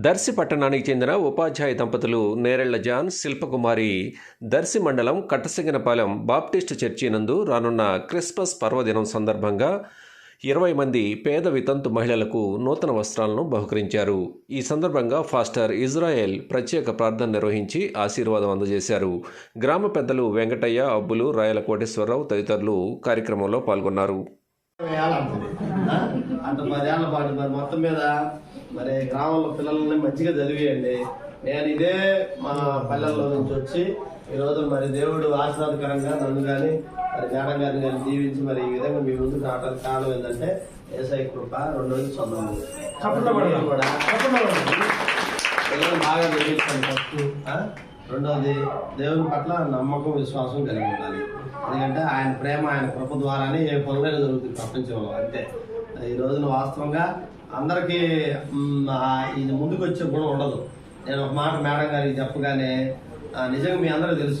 దర్శి పట్టణానికి చెందిన ఉపాధ్యాయ దంపతులు నేరెళ్ళ జాన్ శిల్పకుమారి దర్శి మండలం కట్టసింగనపాలెం బాప్టిస్టు చర్చి నందు రానున్న క్రిస్మస్ పర్వదినం సందర్భంగా ఇరవై మంది పేద వితంతు మహిళలకు నూతన వస్త్రాలను బహుకరించారు. ఈ సందర్భంగా ఫాస్టర్ ఇజ్రాయెల్ ప్రత్యేక ప్రార్థన నిర్వహించి ఆశీర్వాదం అందజేశారు. గ్రామ పెద్దలు వెంకటయ్య అబ్బులు రాయల కోటేశ్వరరావు తదితరులు కార్యక్రమంలో పాల్గొన్నారు. వేయాలంటుంది? అటు పదేళ్ళ పాటు మరి మొత్తం మీద మరి గ్రామంలో పిల్లల్ని మంచిగా చదివేయండి. నేను ఇదే మా పల్లెల్లో నుంచి వచ్చి ఈ రోజు మరి దేవుడు ఆశీర్వాదకరంగా నన్ను కానీ మరి మేడం గారిని కానీ దీవించి మరి ఈ విధంగా మీ ముందుకు రావడానికి కారణం ఏంటంటే ఏసఐ కృప రెండోది చదువు మీరు కూడా పిల్లలు బాగా చదివించండి ఫస్ట్ రెండవది దేవుని పట్ల నమ్మకం విశ్వాసం కలిగి ఉండాలి. ఎందుకంటే ఆయన ప్రేమ ఆయన కృప ద్వారానే ఏ పనులైనా జరుగుతుంది ప్రపంచంలో. అంతే. ఈ రోజున వాస్తవంగా అందరికీ ఇది ముందుకు వచ్చే గుణం ఉండదు. నేను ఒక మాట మేడం గారికి చెప్పగానే నిజంగా మీ అందరూ తెలుసు.